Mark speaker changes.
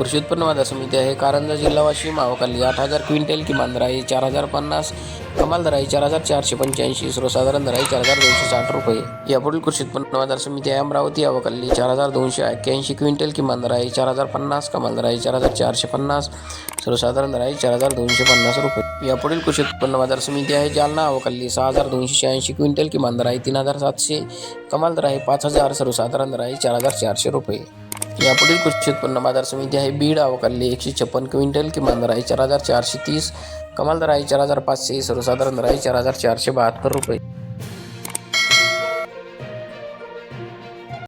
Speaker 1: कृषी उत्पन्न बाजार समिती आहे. कारंजा जिल्हा वाशिम अवकाली आठ हजार क्विंटल किमान दराई आहे चार हजार पन्नास कमाल दर आहे चार हजार चारशे पंच्याऐंशी सर्वसाधारण दर आहे चार हजार दोनशे साठ रुपये. यापुढील कृषी उत्पन्न बाजार समिती आहे. अमरावती अवकल्ली चार हजार दोनशे एक्क्याऐंशी क्विंटल किमान दराई आहे चार हजार पन्नास कमाल दराई आहे चार हजार चारशे पन्नास सर्वसाधारण दर आहे चार हजार दोनशे पन्नास रुपये. यापुढील कृषी उत्पन्न बाजार समिती आहे. जालना अवकल्ली सहा हजार दोनशे शहाऐंशी क्विंटल किमान दराई आहे तीन हजार सातशे कमाल दर आहे पाच हजार सर्वसाधारण दर आहे चार हजार चारशे रुपये. यापुढील कृषी उत्पन्न बाजार समिती आहे. बीड अवकाली एकशे छप्पन क्विंटल किमान दर आहे चार हजार चारशे तीस कमाल दर आहे चार हजार पाचशे सर्वसाधारण दर आहे चार हजार चारशे बहात्तर रुपये.